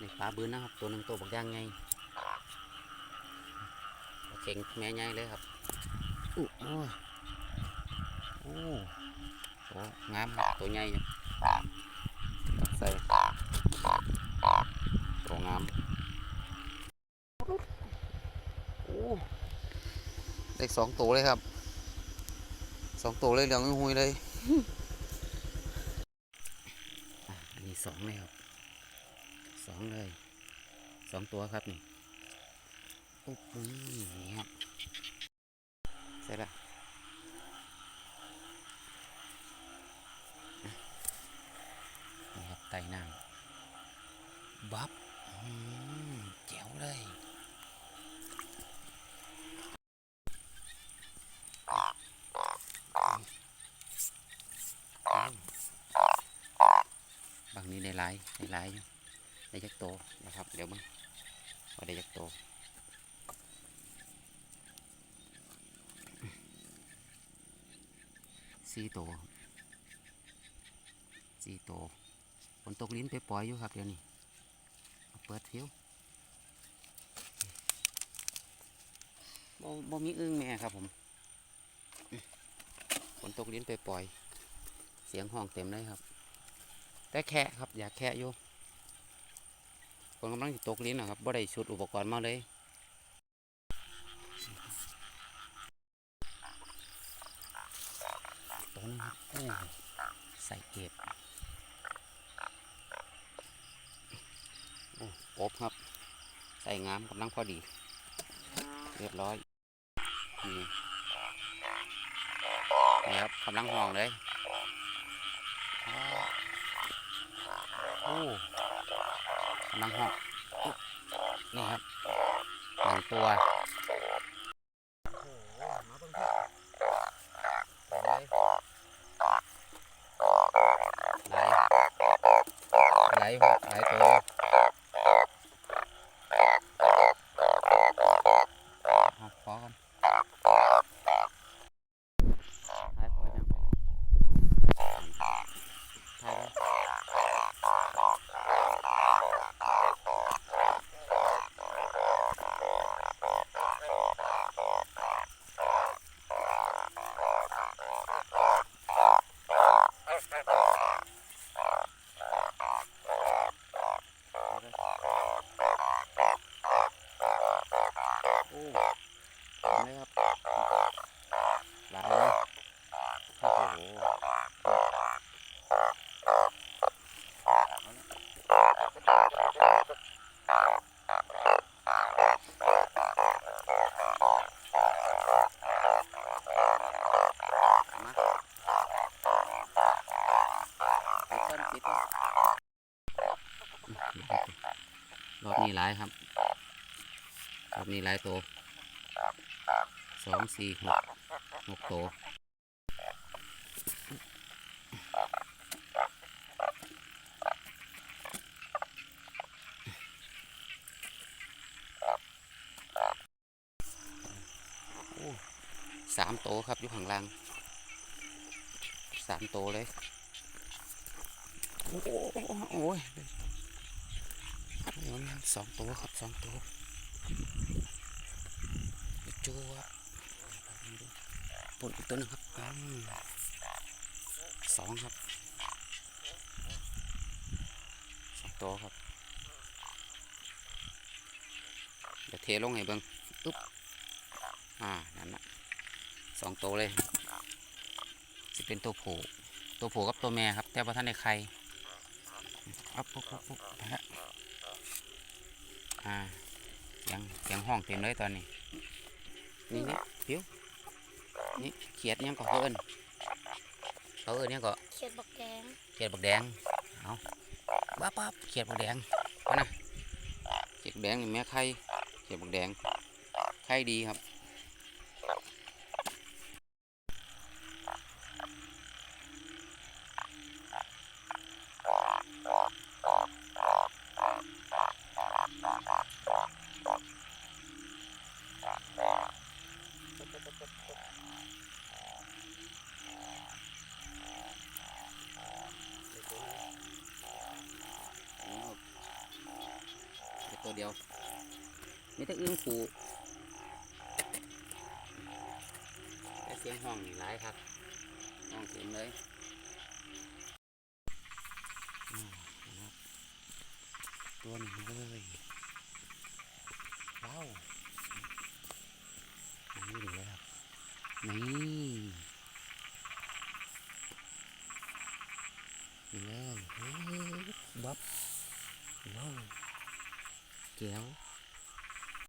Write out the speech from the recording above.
นี่ปลาบืนนะครับ ตัวหนึ่งตัวบักย่างไงเข่งแม่ใหญ่เลยครับอู้โอ้โอ้โหงามครับตัวใหญ่อยู่ตักใส่ตัวงามโอ้ได้สองตัวเลยครับสองตัวเลยเหลืองหุยเลยอันนี้สองเลยครับ องเลยสองตัวครับนี่โอ้โหนี่ครับใส่ละอะนี่ครับไต่น้ำบับอืมแจ๋วเลยอืมบางนี้ได้หลายได้หลายอยู่ ได้จักโตนะครับ เดี๋ยวมึงว่าได้จักโตสี่โตสี่โตฝนตกลิ้นไปปล่อยอยู่ครับเดี๋ยวนี้เอาเปิดฟิวบ่บ่มีอึ้งแม่ครับผมฝนตกลิ้นไปปล่อย เสียงห้องเต็มเลยครับ แต่แค่ครับ อยากแค่อยู่ คนกำลังจะตกลิ้นนะครับบ่ได้ชุดอุปกรณ์มาเลยตัวนึงครับโอ้ใส่เก็บโอ้กบครับ ใส่งามกำลังพอดี เรียบร้อยนี่ครับกำลังห้องเลย โอ้ ลังเหอกนี่ครับหนึ่งตัวไหลไหลไหลตัว ไหมครับหลายเลยโอ้โห ปิดรอบนี้หลายครับรอบนี้หลายตัวสองสี่หกหกตัวสามตัวครับอยู่ข้างล่างสามตัวเลย โอ้โหโอ้ยโอ้สองตัวครับสองตัวจัวปุ่นอีกตัวนึงครับอืมสองครับสองตัวครับเดี๋ยวเทลงให้เบิ้งตุ๊บอ่านั่นนะสองตัวเลยจะเป็นตัวผู้ตัวผู้กับตัวแม่ครับ แต่ว่าท่านในไข่ อับปุ๊บปุ๊บปุ๊บไปละอ่าเสียงเสียงห้องเต็มเลยตอนนี้ นี่นี่ผิวนี่เขียดยังก็เขาเอิ้นเขาเอิ้นยังก็เขียดบักแดงเขียดบักแดงเอาบ้าปั๊บเขียดบักแดงเอานะเขียดบักแดงนี่แม่ไข่เขียดบักแดงไข่ดีครับ ตัวเดียวไม่ต้องอึ้งผูแต่เสียงห้องนี่ร้ายครับห้องเสียงเลย นี่เลย